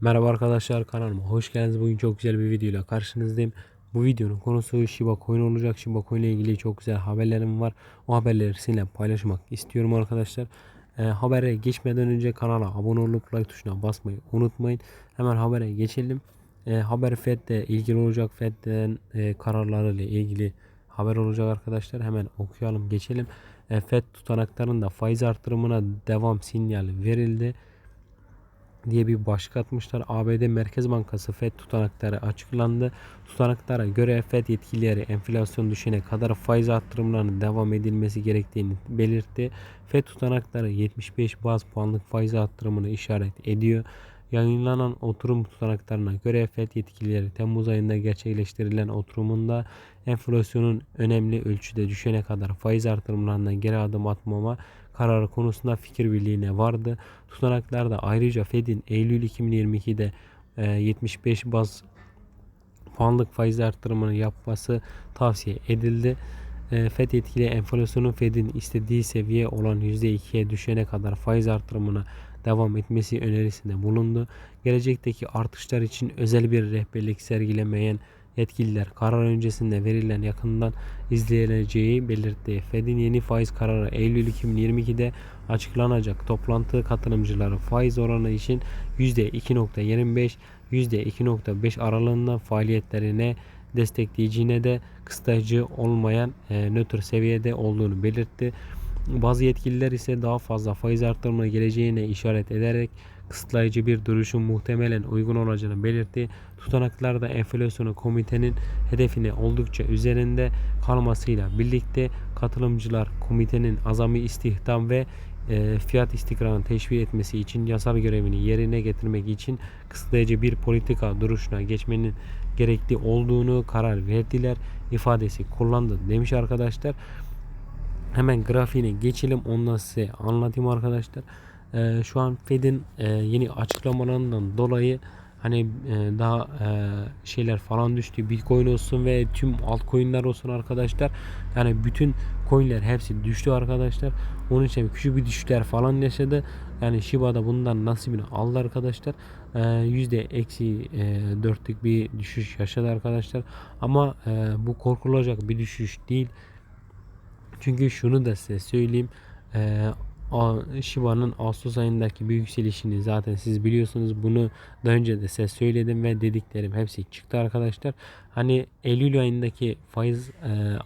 Merhaba arkadaşlar kanalıma hoş geldiniz. Bugün çok güzel bir videoyla karşınızdayım. Bu videonun konusu Shiba Coin olacak. Shiba Coin ile ilgili çok güzel haberlerim var. O haberleri sizinle paylaşmak istiyorum arkadaşlar. Ee, habere geçmeden önce kanala abone olup like tuşuna basmayı unutmayın. Hemen habere geçelim. Ee, haber FED'le ilgili olacak. FED'den e, kararları ile ilgili haber olacak arkadaşlar. Hemen okuyalım geçelim. E, FED tutanaklarında faiz artırımına devam sinyali verildi diye bir başlık atmışlar. ABD Merkez Bankası FED tutanakları açıklandı. Tutanaklara göre FED yetkilileri enflasyon düşene kadar faiz arttırımlarının devam edilmesi gerektiğini belirtti. FED tutanakları 75 baz puanlık faiz arttırımını işaret ediyor. Yayınlanan oturum tutanaklarına göre FED yetkilileri Temmuz ayında gerçekleştirilen oturumunda enflasyonun önemli ölçüde düşene kadar faiz artırımlarından geri adım atmama kararı konusunda fikir birliğine vardı. Tutanaklarda ayrıca Fed'in Eylül 2022'de 75 e, baz puanlık faiz artırımını yapması tavsiye edildi. E, Fed etkili enflasyonun Fed'in istediği seviye olan %2'ye düşene kadar faiz artırımına devam etmesi önerisinde bulundu. Gelecekteki artışlar için özel bir rehberlik sergilemeyen yetkililer karar öncesinde verilen yakından izleneceği belirtti. Fed'in yeni faiz kararı Eylül 2022'de açıklanacak. Toplantı katılımcıları faiz oranı için %2.25 %2.5 aralığında faaliyetlerine destekleyiciğine de kısıtlayıcı olmayan e, nötr seviyede olduğunu belirtti. Bazı yetkililer ise daha fazla faiz artırımına geleceğine işaret ederek kısıtlayıcı bir duruşun muhtemelen uygun olacağını belirtti. Tutanaklarda enflasyonu komitenin hedefine oldukça üzerinde kalmasıyla birlikte katılımcılar komitenin azami istihdam ve e, fiyat istikrarını teşvik etmesi için yasal görevini yerine getirmek için kısıtlayıcı bir politika duruşuna geçmenin gerekli olduğunu karar verdiler ifadesi kullandı demiş arkadaşlar. Hemen grafiğine geçelim ondan size anlatayım arkadaşlar. Ee, şu an Fed'in e, yeni açıklamalarından dolayı hani e, daha e, şeyler falan düştü. Bitcoin olsun ve tüm altcoin'ler olsun arkadaşlar. Yani bütün coin'ler hepsi düştü arkadaşlar. Onun için küçük bir düşüşler falan yaşadı. Yani Shiba da bundan nasibini aldı arkadaşlar. E, yüzde eksi e, dörtlük bir düşüş yaşadı arkadaşlar. Ama e, bu korkulacak bir düşüş değil. Çünkü şunu da size söyleyeyim. E, Shiba'nın Ağustos ayındaki bir yükselişini zaten siz biliyorsunuz. Bunu daha önce de size söyledim ve dediklerim hepsi çıktı arkadaşlar. Hani Eylül ayındaki faiz e,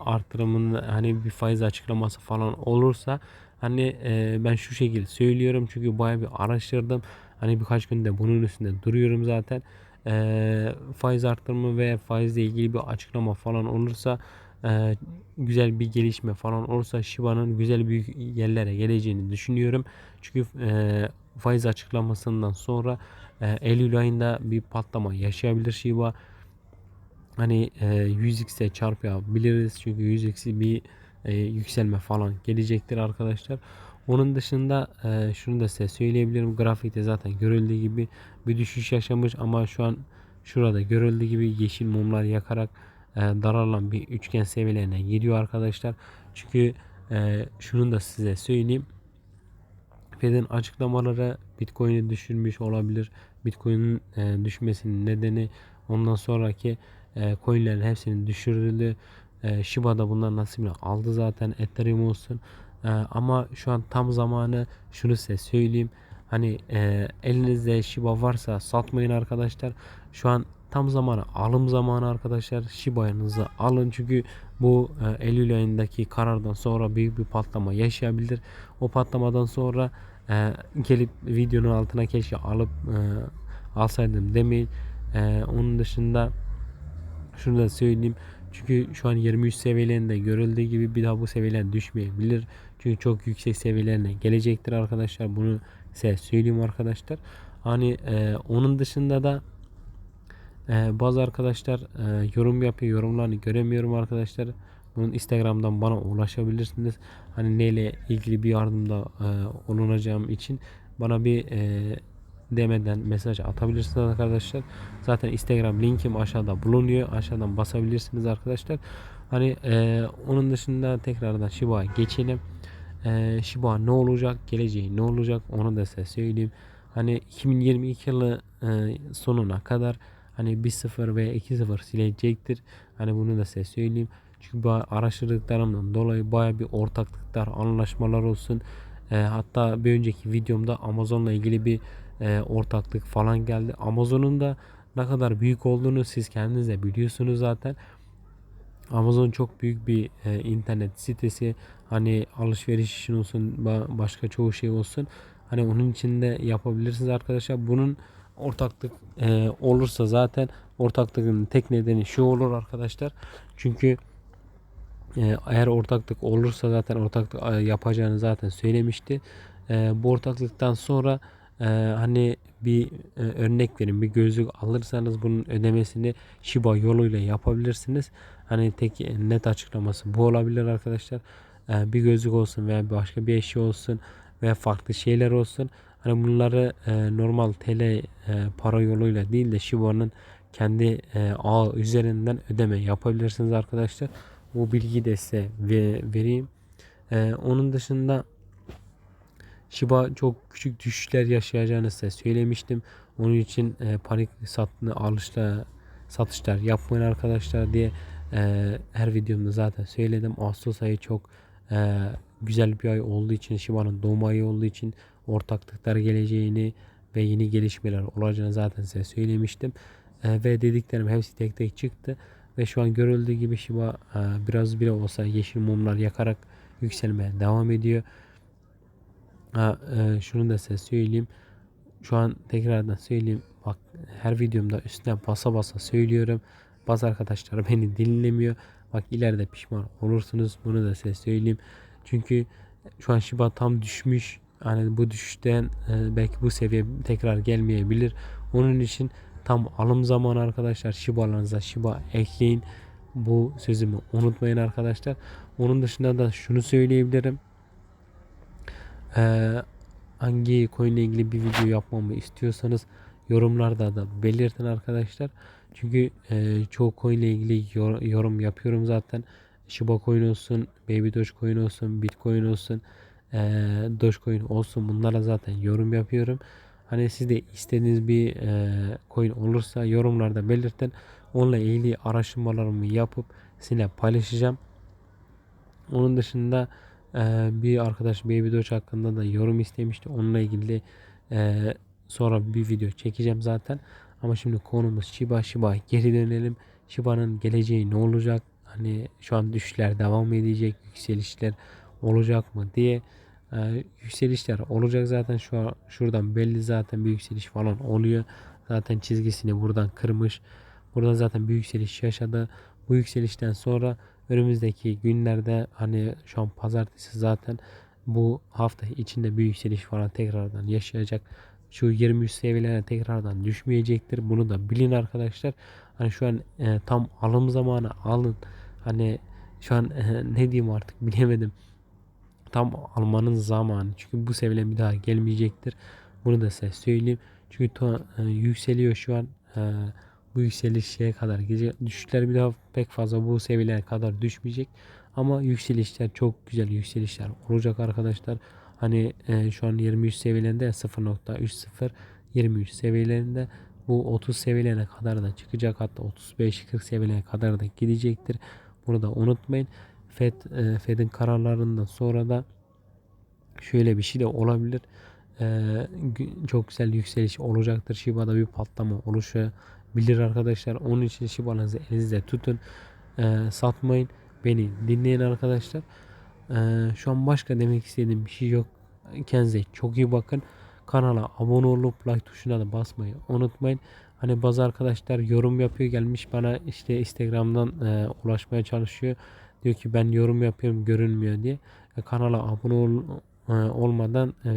hani bir faiz açıklaması falan olursa hani e, ben şu şekilde söylüyorum çünkü baya bir araştırdım. Hani birkaç günde bunun üstünde duruyorum zaten. E, faiz artırımı ve faizle ilgili bir açıklama falan olursa e, güzel bir gelişme falan olursa Shiba'nın güzel büyük yerlere geleceğini düşünüyorum. Çünkü e, faiz açıklamasından sonra e, Eylül ayında bir patlama yaşayabilir Shiba. Hani e, 100x'e çarpabiliriz çünkü 100x'i bir e, yükselme falan gelecektir arkadaşlar. Onun dışında e, şunu da size söyleyebilirim. Grafikte zaten görüldüğü gibi bir düşüş yaşamış ama şu an şurada görüldüğü gibi yeşil mumlar yakarak e, daralan bir üçgen seviyelerine geliyor arkadaşlar. Çünkü e, şunu da size söyleyeyim. Fed'in açıklamaları Bitcoin'i düşürmüş olabilir. Bitcoin'in e, düşmesinin nedeni ondan sonraki e, coinlerin hepsinin düşürüldü. Shiba da bundan nasibini aldı zaten. Ethereum olsun. Ama şu an tam zamanı şunu size söyleyeyim. Hani elinizde Shiba varsa satmayın arkadaşlar. Şu an tam zamanı alım zamanı arkadaşlar. Shiba'nızı alın çünkü bu e, Eylül ayındaki karardan sonra büyük bir patlama yaşayabilir. O patlamadan sonra e, gelip videonun altına keşke alıp e, alsaydım demeyin. Onun dışında şunu da söyleyeyim. Çünkü şu an 23 seviyelerinde görüldüğü gibi bir daha bu seviyeler düşmeyebilir. Çünkü çok yüksek seviyelerine gelecektir arkadaşlar. Bunu size söyleyeyim arkadaşlar. Hani e, onun dışında da e, bazı arkadaşlar e, yorum yapıyor. Yorumlarını göremiyorum arkadaşlar. Bunun Instagram'dan bana ulaşabilirsiniz. Hani neyle ilgili bir yardımda e, olunacağım için bana bir e, demeden mesaj atabilirsiniz arkadaşlar. Zaten Instagram linkim aşağıda bulunuyor. Aşağıdan basabilirsiniz arkadaşlar. Hani e, onun dışında tekrardan Shiba'ya geçelim. E, Shiba ne olacak? Geleceği ne olacak? Onu da size söyleyeyim. hani 2022 yılı e, sonuna kadar hani 1-0 veya 2-0 silecektir. Hani bunu da size söyleyeyim. Çünkü araştırdıklarımdan dolayı baya bir ortaklıklar, anlaşmalar olsun. E, hatta bir önceki videomda Amazon'la ilgili bir e, ortaklık falan geldi. Amazon'un da ne kadar büyük olduğunu siz kendiniz de biliyorsunuz zaten. Amazon çok büyük bir e, internet sitesi. Hani alışveriş için olsun, başka çoğu şey olsun. Hani onun içinde yapabilirsiniz arkadaşlar. Bunun ortaklık e, olursa zaten ortaklığın tek nedeni şu olur arkadaşlar. Çünkü e, eğer ortaklık olursa zaten ortaklık e, yapacağını zaten söylemişti. E, bu ortaklıktan sonra e, hani bir e, örnek verin bir gözlük alırsanız bunun ödemesini Shiba yoluyla yapabilirsiniz. Hani tek net açıklaması bu olabilir arkadaşlar. E, bir gözlük olsun veya başka bir eşya olsun veya farklı şeyler olsun. Hani bunları e, normal TL e, para yoluyla değil de Shiba'nın kendi e, ağ üzerinden ödeme yapabilirsiniz arkadaşlar. Bu bilgiyi de size vereyim. E, onun dışında Shiba çok küçük düşüşler yaşayacağını size söylemiştim. Onun için e, panik satını alışla satışlar yapmayın arkadaşlar diye e, her videomda zaten söyledim. Ağustos ayı çok e, güzel bir ay olduğu için Shiba'nın doğum ayı olduğu için ortaklıklar geleceğini ve yeni gelişmeler olacağını zaten size söylemiştim. E, ve dediklerim hepsi tek tek çıktı. Ve şu an görüldüğü gibi Shiba e, biraz bile olsa yeşil mumlar yakarak yükselmeye devam ediyor. Ha, e, şunu da size söyleyeyim. Şu an tekrardan söyleyeyim. Bak her videomda üstüne basa basa söylüyorum. Bazı arkadaşlar beni dinlemiyor. Bak ileride pişman olursunuz. Bunu da size söyleyeyim. Çünkü şu an Shiba tam düşmüş. Yani bu düşüşten e, belki bu seviye tekrar gelmeyebilir. Onun için tam alım zamanı arkadaşlar. Shiba'larınıza Shiba ekleyin. Bu sözümü unutmayın arkadaşlar. Onun dışında da şunu söyleyebilirim. Ee, hangi coin ile ilgili bir video yapmamı istiyorsanız yorumlarda da belirtin arkadaşlar. Çünkü e, çoğu coin ile ilgili yorum yapıyorum zaten. Shiba coin olsun, Baby Dogecoin olsun, Bitcoin olsun, e, Dogecoin olsun bunlara zaten yorum yapıyorum. Hani siz de istediğiniz bir e, coin olursa yorumlarda belirtin. Onunla ilgili araştırmalarımı yapıp sizinle paylaşacağım. Onun dışında ee, bir arkadaş Baby Doge hakkında da yorum istemişti. Onunla ilgili e, sonra bir video çekeceğim zaten. Ama şimdi konumuz Shiba Shiba geri dönelim. Shiba'nın geleceği ne olacak? Hani şu an düşüşler devam edecek, yükselişler olacak mı diye e, yükselişler olacak zaten şu an şuradan belli zaten bir yükseliş falan oluyor. Zaten çizgisini buradan kırmış. Burada zaten bir yükseliş yaşadı. Bu yükselişten sonra önümüzdeki günlerde hani şu an pazartesi zaten bu hafta içinde bir yükseliş falan tekrardan yaşayacak. Şu 23 seviyelerine tekrardan düşmeyecektir. Bunu da bilin arkadaşlar. Hani şu an e, tam alım zamanı alın. Hani şu an e, ne diyeyim artık bilemedim. Tam almanın zamanı. Çünkü bu seviye bir daha gelmeyecektir. Bunu da size söyleyeyim. Çünkü to, e, yükseliyor şu an. E, bu yükseliş şeye kadar gidecek. Düşüşler bir daha pek fazla bu seviyelere kadar düşmeyecek. Ama yükselişler çok güzel yükselişler olacak arkadaşlar. Hani e, şu an 23 seviyelerinde 0.30 23 seviyelerinde bu 30 seviyelerine kadar da çıkacak. Hatta 35-40 seviyelerine kadar da gidecektir. Bunu da unutmayın. Fed e, Fed'in kararlarından sonra da şöyle bir şey de olabilir. E, çok güzel yükseliş olacaktır. Shiba'da bir patlama oluşuyor bilir arkadaşlar. Onun için Shiba'nızı elinizde tutun. E, satmayın. Beni dinleyin arkadaşlar. E, şu an başka demek istediğim bir şey yok. Kendinize çok iyi bakın. Kanala abone olup like tuşuna da basmayı unutmayın. Hani bazı arkadaşlar yorum yapıyor gelmiş bana işte Instagram'dan e, ulaşmaya çalışıyor. Diyor ki ben yorum yapıyorum görünmüyor diye. E, kanala abone ol, e, olmadan e,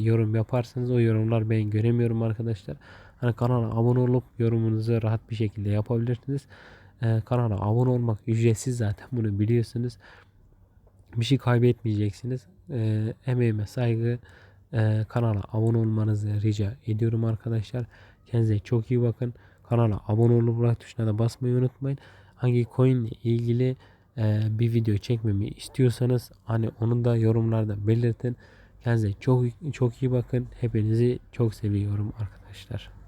yorum yaparsanız o yorumlar ben göremiyorum arkadaşlar. Hani kanala abone olup yorumunuzu rahat bir şekilde yapabilirsiniz. Ee, kanala abone olmak ücretsiz zaten bunu biliyorsunuz. Bir şey kaybetmeyeceksiniz. Ee, emeğime saygı e, kanala abone olmanızı rica ediyorum arkadaşlar. Kendinize çok iyi bakın. Kanala abone olup like tuşuna da basmayı unutmayın. Hangi coin ile ilgili e, bir video çekmemi istiyorsanız hani onu da yorumlarda belirtin. Kendinize çok çok iyi bakın. Hepinizi çok seviyorum arkadaşlar.